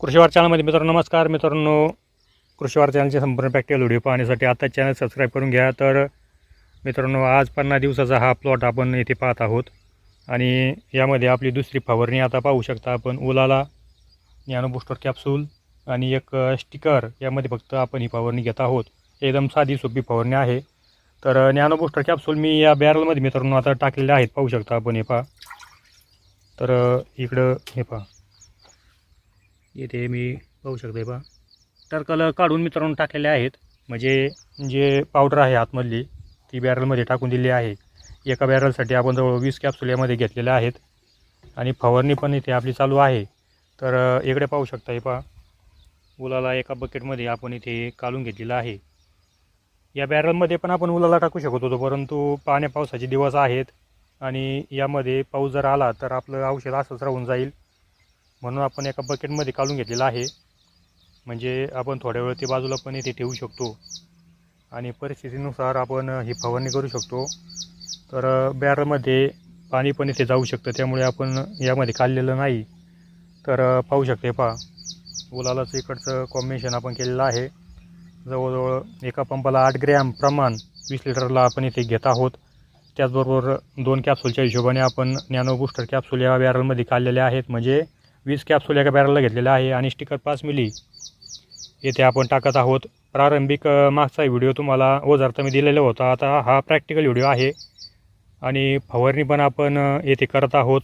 कृषीवार चॅनलमध्ये मित्रांनो नमस्कार. मित्रांनो कृषीवार चॅनलचे संपूर्ण प्रॅक्टिकल व्हिडिओ पाहण्यासाठी आता चॅनल सबस्क्राईब करून घ्या. तर मित्रांनो आज पन्नास दिवसाचा हा प्लॉट आपण येथे पाहत आहोत. आणि यामध्ये आपली दुसरी फवारणी आता पाहू शकता आपण. ओलाला नॅनो बुस्टर कॅप्सूल आणि एक स्टिकर यामध्ये फक्त आपण ही फवारणी घेत आहोत. एकदम साधी सोपी फवारणी आहे. तर नॅनो बुस्टर कॅप्सूल मी या बॅरलमध्ये मित्रांनो आता टाकलेले आहेत. पाहू शकता आपण. हे पहा. तर इकडं हे पहा. येथे मी पाहू शकते हे पहा टर्कल काढून मित्रांनो टाकलेले आहेत. म्हणजे जे पावडर आहे आतमधली ती बॅरलमध्ये टाकून दिली आहे. एका बॅरलसाठी आपण जवळ वीस कॅप्सूल यामध्ये घेतलेल्या आहेत. आणि फवारणी पण इथे आपली चालू आहे. तर इकडे पाहू शकता हे पहा. उलाला एका बकेटमध्ये आपण इथे काढून घेतलेला आहे. या बॅरलमध्ये पण आपण उलाला टाकू शकत होतो परंतु पाण्या पावसाचे दिवस आहेत. आणि यामध्ये पाऊस जर आला तर आपलं औषध असंच राहून जाईल. म्हणून आपण एका बकेटमध्ये काढून घेतलेलं आहे. म्हणजे आपण थोड्या वेळ ते बाजूला पण इथे ठेवू शकतो. आणि परिस्थितीनुसार आपण ही फवारणी करू शकतो. तर बॅरलमध्ये पाणी पण इथे जाऊ शकतं. त्यामुळे आपण यामध्ये काढलेलं नाही. तर पाहू शकते पहा. गुलालाचं इकडचं कॉम्बिनेशन आपण केलेलं आहे. जवळजवळ एका पंपाला आठ ग्रॅम प्रमाण वीस लिटरला आपण इथे घेत आहोत. त्याचबरोबर दोन कॅप्सूलच्या हिशोबाने आपण नॅनो बूस्टर कॅप्सूल या बॅरलमध्ये काढलेले आहेत. म्हणजे वीस कॅप्सूल एका बॅरलला घेतलेला आहे आणि स्टिकर पाच मिली. येथे आपण टाकत आहोत. प्रारंभिक मागचा व्हिडिओ तुम्हाला ओझरता मी दिलेला होता. आता हा प्रॅक्टिकल व्हिडिओ आहे. आणि फवारणी पण आपण येथे करत आहोत.